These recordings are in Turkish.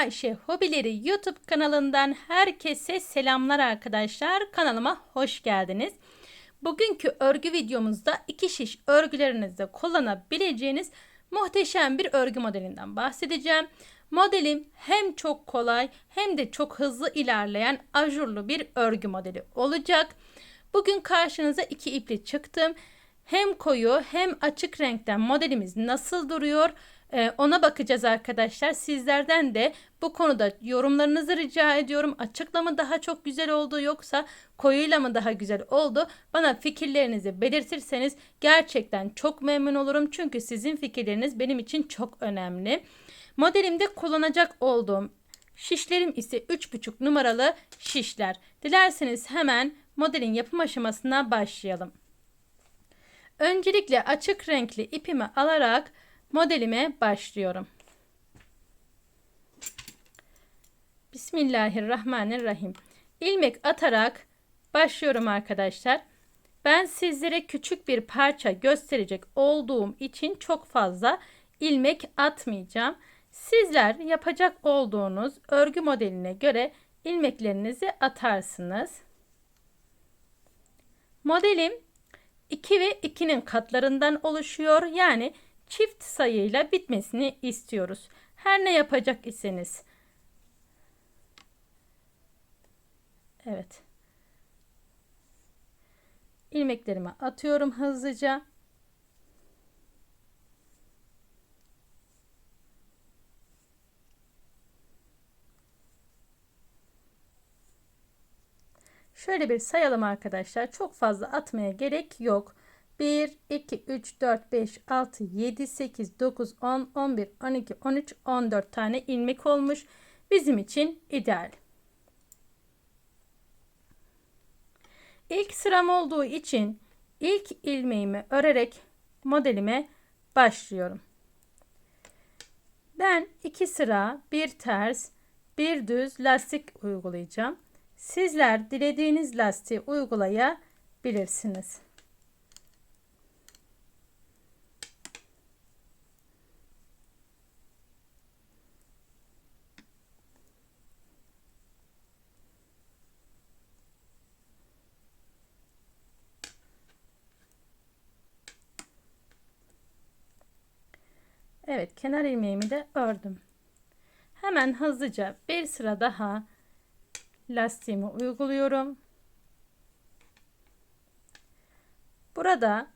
Ayşe Hobileri YouTube kanalından herkese selamlar arkadaşlar. Kanalıma hoş geldiniz. Bugünkü örgü videomuzda iki şiş örgülerinizde kullanabileceğiniz muhteşem bir örgü modelinden bahsedeceğim. Modelim hem çok kolay hem de çok hızlı ilerleyen ajurlu bir örgü modeli olacak. Bugün karşınıza iki iple çıktım. Hem koyu hem açık renkten modelimiz nasıl duruyor? Ee, ona bakacağız arkadaşlar. Sizlerden de bu konuda yorumlarınızı rica ediyorum. Açıkla mı daha çok güzel oldu yoksa koyuyla mı daha güzel oldu? Bana fikirlerinizi belirtirseniz gerçekten çok memnun olurum. Çünkü sizin fikirleriniz benim için çok önemli. Modelimde kullanacak olduğum şişlerim ise 3,5 numaralı şişler. Dilerseniz hemen modelin yapım aşamasına başlayalım. Öncelikle açık renkli ipimi alarak modelime başlıyorum. Bismillahirrahmanirrahim. İlmek atarak başlıyorum arkadaşlar. Ben sizlere küçük bir parça gösterecek olduğum için çok fazla ilmek atmayacağım. Sizler yapacak olduğunuz örgü modeline göre ilmeklerinizi atarsınız. Modelim 2 ve 2'nin katlarından oluşuyor. Yani çift sayıyla bitmesini istiyoruz. Her ne yapacak iseniz. Evet. ilmeklerimi atıyorum hızlıca. Şöyle bir sayalım arkadaşlar. Çok fazla atmaya gerek yok. 1, 2, 3, 4, 5, 6, 7, 8, 9, 10, 11, 12, 13, 14 tane ilmek olmuş. Bizim için ideal. İlk sıram olduğu için ilk ilmeğimi örerek modelime başlıyorum. Ben iki sıra bir ters bir düz lastik uygulayacağım. Sizler dilediğiniz lastiği uygulayabilirsiniz. Evet kenar ilmeğimi de ördüm. Hemen hızlıca bir sıra daha lastiğimi uyguluyorum. Burada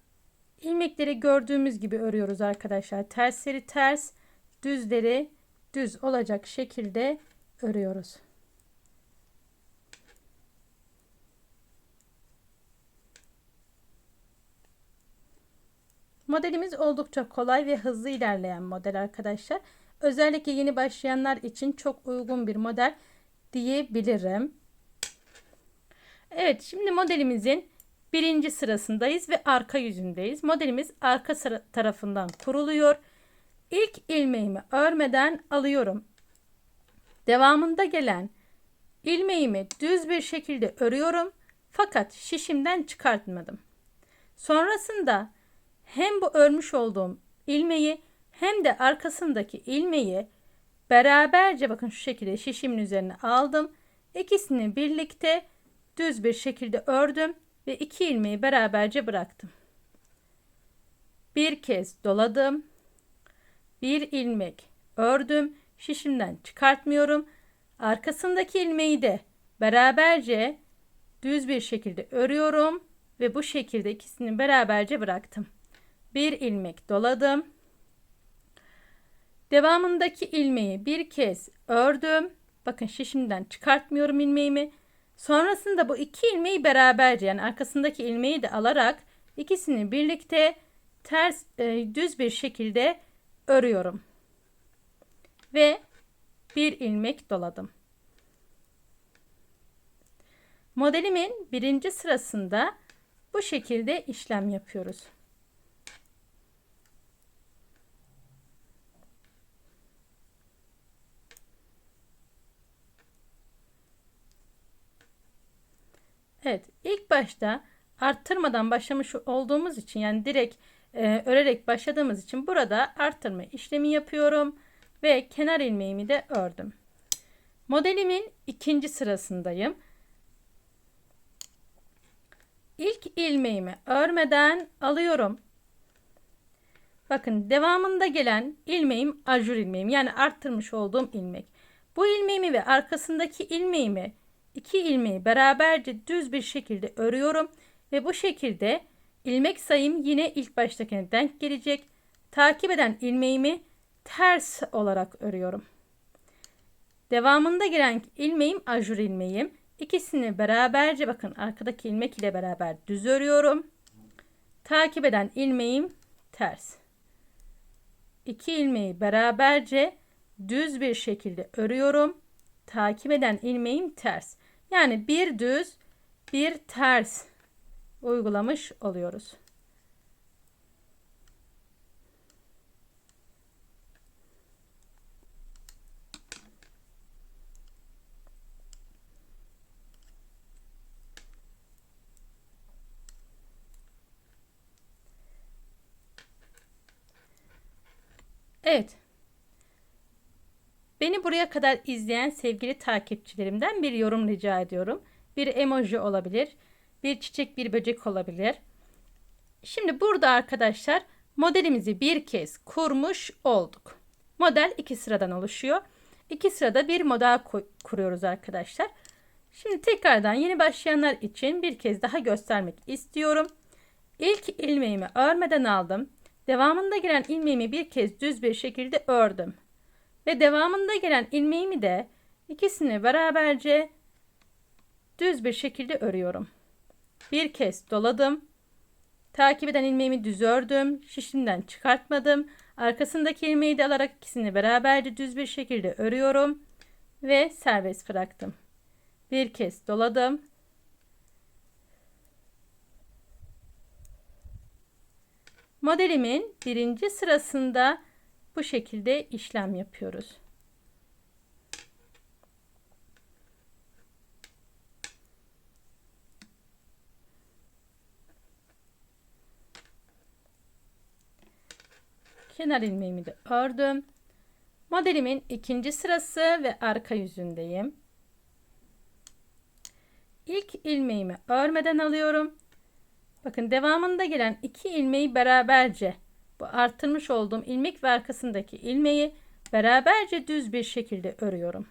ilmekleri gördüğümüz gibi örüyoruz arkadaşlar. Tersleri ters, düzleri düz olacak şekilde örüyoruz. Modelimiz oldukça kolay ve hızlı ilerleyen model arkadaşlar. Özellikle yeni başlayanlar için çok uygun bir model diyebilirim. Evet şimdi modelimizin birinci sırasındayız ve arka yüzündeyiz. Modelimiz arka tarafından kuruluyor. İlk ilmeğimi örmeden alıyorum. Devamında gelen ilmeğimi düz bir şekilde örüyorum. Fakat şişimden çıkartmadım. Sonrasında hem bu örmüş olduğum ilmeği hem de arkasındaki ilmeği beraberce bakın şu şekilde şişimin üzerine aldım. İkisini birlikte düz bir şekilde ördüm ve iki ilmeği beraberce bıraktım. Bir kez doladım. Bir ilmek ördüm. Şişimden çıkartmıyorum. Arkasındaki ilmeği de beraberce düz bir şekilde örüyorum ve bu şekilde ikisini beraberce bıraktım bir ilmek doladım. Devamındaki ilmeği bir kez ördüm. Bakın şişimden çıkartmıyorum ilmeğimi. Sonrasında bu iki ilmeği beraberce yani arkasındaki ilmeği de alarak ikisini birlikte ters e, düz bir şekilde örüyorum. Ve bir ilmek doladım. Modelimin birinci sırasında bu şekilde işlem yapıyoruz. Evet ilk başta arttırmadan başlamış olduğumuz için yani direkt e, örerek başladığımız için burada arttırma işlemi yapıyorum ve kenar ilmeğimi de ördüm. Modelimin ikinci sırasındayım. İlk ilmeğimi örmeden alıyorum. Bakın devamında gelen ilmeğim ajur ilmeğim yani arttırmış olduğum ilmek. Bu ilmeğimi ve arkasındaki ilmeğimi iki ilmeği beraberce düz bir şekilde örüyorum ve bu şekilde ilmek sayım yine ilk baştakine denk gelecek. Takip eden ilmeğimi ters olarak örüyorum. Devamında gelen ilmeğim ajur ilmeğim. İkisini beraberce bakın arkadaki ilmek ile beraber düz örüyorum. Takip eden ilmeğim ters. İki ilmeği beraberce düz bir şekilde örüyorum. Takip eden ilmeğim ters. Yani bir düz, bir ters uygulamış oluyoruz. Evet. Beni buraya kadar izleyen sevgili takipçilerimden bir yorum rica ediyorum. Bir emoji olabilir, bir çiçek, bir böcek olabilir. Şimdi burada arkadaşlar modelimizi bir kez kurmuş olduk. Model iki sıradan oluşuyor. İki sırada bir model kuruyoruz arkadaşlar. Şimdi tekrardan yeni başlayanlar için bir kez daha göstermek istiyorum. İlk ilmeğimi örmeden aldım. Devamında gelen ilmeğimi bir kez düz bir şekilde ördüm. Ve devamında gelen ilmeğimi de ikisini beraberce düz bir şekilde örüyorum. Bir kez doladım. Takip eden ilmeğimi düz ördüm. Şişimden çıkartmadım. Arkasındaki ilmeği de alarak ikisini beraberce düz bir şekilde örüyorum. Ve serbest bıraktım. Bir kez doladım. Modelimin birinci sırasında bu şekilde işlem yapıyoruz. Kenar ilmeğimi de ördüm. Modelimin ikinci sırası ve arka yüzündeyim. İlk ilmeğimi örmeden alıyorum. Bakın devamında gelen iki ilmeği beraberce bu arttırmış olduğum ilmek ve arkasındaki ilmeği beraberce düz bir şekilde örüyorum.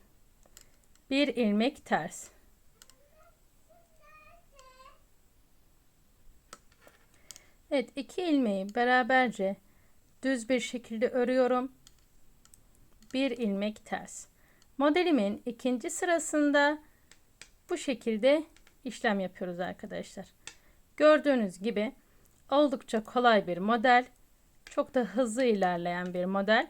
Bir ilmek ters. Evet iki ilmeği beraberce düz bir şekilde örüyorum. Bir ilmek ters. Modelimin ikinci sırasında bu şekilde işlem yapıyoruz arkadaşlar. Gördüğünüz gibi oldukça kolay bir model. Çok da hızlı ilerleyen bir model.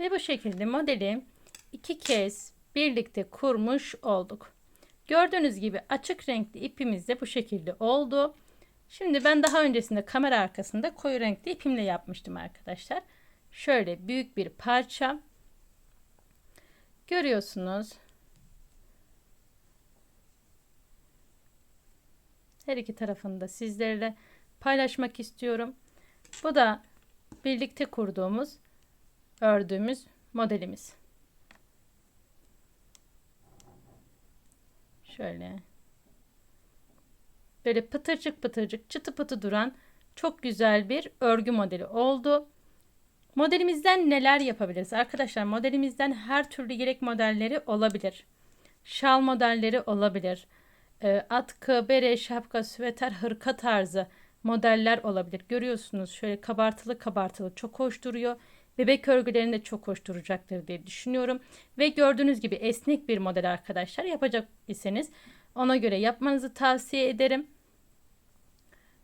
Ve bu şekilde modeli iki kez birlikte kurmuş olduk. Gördüğünüz gibi açık renkli ipimiz de bu şekilde oldu. Şimdi ben daha öncesinde kamera arkasında koyu renkli ipimle yapmıştım arkadaşlar. Şöyle büyük bir parça. Görüyorsunuz. Her iki tarafını da sizlerle paylaşmak istiyorum. Bu da birlikte kurduğumuz, ördüğümüz modelimiz. Şöyle böyle pıtırcık pıtırcık çıtı pıtı duran çok güzel bir örgü modeli oldu. Modelimizden neler yapabiliriz? Arkadaşlar modelimizden her türlü yelek modelleri olabilir. Şal modelleri olabilir. E, atkı, bere, şapka, süveter, hırka tarzı modeller olabilir. Görüyorsunuz şöyle kabartılı kabartılı çok hoş duruyor. Bebek örgülerinde çok hoş duracaktır diye düşünüyorum. Ve gördüğünüz gibi esnek bir model arkadaşlar yapacak iseniz ona göre yapmanızı tavsiye ederim.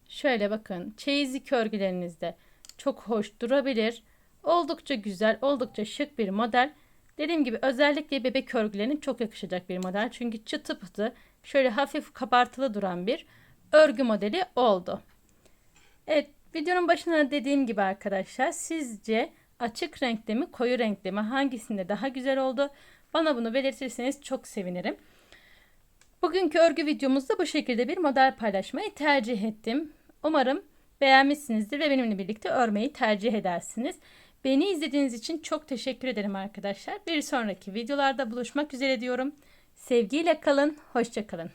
Şöyle bakın çeyizlik örgülerinizde çok hoş durabilir. Oldukça güzel, oldukça şık bir model. Dediğim gibi özellikle bebek örgülerine çok yakışacak bir model. Çünkü çıtı pıtı şöyle hafif kabartılı duran bir örgü modeli oldu. Evet videonun başına dediğim gibi arkadaşlar sizce açık renkli mi koyu renkli mi hangisinde daha güzel oldu? Bana bunu belirtirseniz çok sevinirim. Bugünkü örgü videomuzda bu şekilde bir model paylaşmayı tercih ettim. Umarım beğenmişsinizdir ve benimle birlikte örmeyi tercih edersiniz. Beni izlediğiniz için çok teşekkür ederim arkadaşlar. Bir sonraki videolarda buluşmak üzere diyorum. Sevgiyle kalın, hoşça kalın.